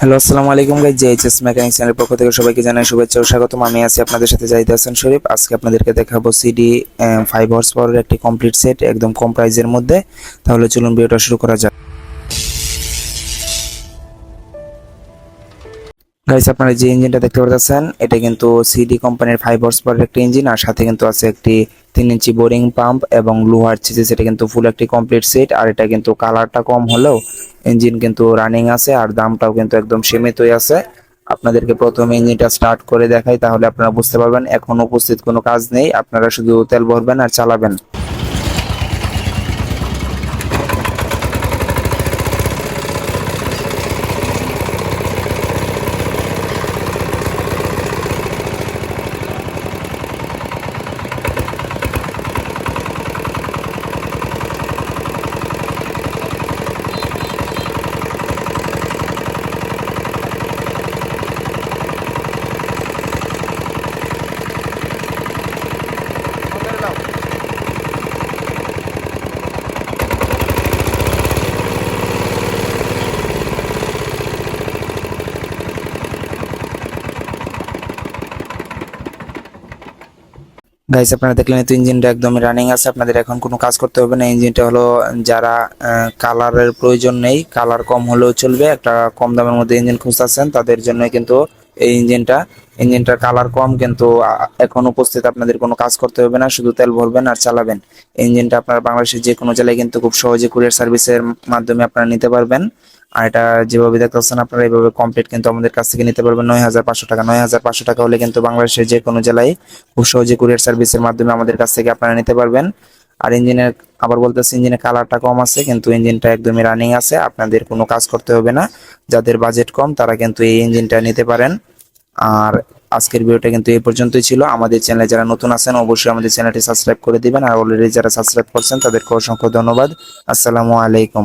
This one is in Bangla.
হ্যালো, আসসালামু আলাইকুম গাইজ জেএইচএস মেকানিক চ্যানেলের পক্ষ থেকে সবাইকে জানাই শুভেচ্ছা ও স্বাগতম। আমি আছি আপনাদের সাথে জাহিদ হাসান শরীফ। আজকে আপনাদেরকে দেখাবো সিডি ফাইভ হর্স পাওয়ারের একটি কমপ্লিট সেট একদম কম প্রাইজের মধ্যে। তাহলে চলুন ভিডিওটা শুরু করা যাক। গাইস আপনারা যে ইঞ্জিনটা দেখতে পাচ্ছেন এটা কিন্তু সিডি কোম্পানির ফাইভ হর্স পাওয়ারের একটি ইঞ্জিন আর সাথে কিন্তু আছে একটি তিন ইঞ্চি বোরিং পাম্প এবং লোহার চিজে সেটা কিন্তু ফুল একটি কমপ্লিট সেট আর এটা কিন্তু কালারটা কম হলেও ইঞ্জিন কিন্তু রানিং আছে, আর দামটাও কিন্তু একদম সীমিতই আছে। আপনাদেরকে প্রথমে ইঞ্জিনটা স্টার্ট করে দেখাই, তাহলে আপনারা বুঝতে পারবেন, এখন উপস্থিত কোনো কাজ নেই, আপনারা শুধু তেল ভরবেন আর চালাবেন। গাইস আপনারা দেখলেন তো ইঞ্জিনটা একদম রানিং আছে। আপনাদের এখন কোনো কাজ করতে হবে না। ইঞ্জিনটা হলো যারা কালারের প্রয়োজন নেই কালার কম হলেও চলবে। একটা কম দামের মধ্যে ইঞ্জিন খুঁজতেছেন, তাদের জন্য কিন্তু এই ইঞ্জিনটা ইঞ্জিনটার কালার কম, কিন্তু এখন উপস্থিত আপনাদের কোনো কাজ করতে হবে না, শুধু তেল ভরবেন আর চালাবেন। ইঞ্জিনটা আপনারা বাংলাদেশের যে কোনো জেলায় কিন্তু খুব সহজে কুরিয়ার সার্ভিসের মাধ্যমে আপনারা নিতে পারবেন। আর এটা যেভাবে দেখতেছেন আপনারা এইভাবে কমপ্লিট কিন্তু আমাদের কাছ থেকে নিতে পারবেন নয় হাজার পাঁচশো টাকা। নয় হাজার পাঁচশো টাকা হলে কিন্তু বাংলাদেশের যে কোনো জেলায় খুব সহজে কুরিয়ার সার্ভিসের মাধ্যমে আমাদের কাছ থেকে আপনারা নিতে পারবেন। আর ইঞ্জিনের, আবার বলতেছি ইঞ্জিনের কালারটা কম আছে, কিন্তু ইঞ্জিনটা একদমই রানিং আছে, আপনাদের কোনো কাজ করতে হবে না। যাদের বাজেট কম, তারা কিন্তু এই ইঞ্জিনটা নিতে পারেন। আর আজকের ভিডিওটা কিন্তু এই পর্যন্তই ছিল। আমাদের চ্যানেলে যারা নতুন আছেন, অবশ্যই আমাদের চ্যানেলটি সাবস্ক্রাইব করে দিবেন। আর অলরেডি যারা সাবস্ক্রাইব করছেন, তাদেরকে অসংখ্য ধন্যবাদ। আসসালামু আলাইকুম।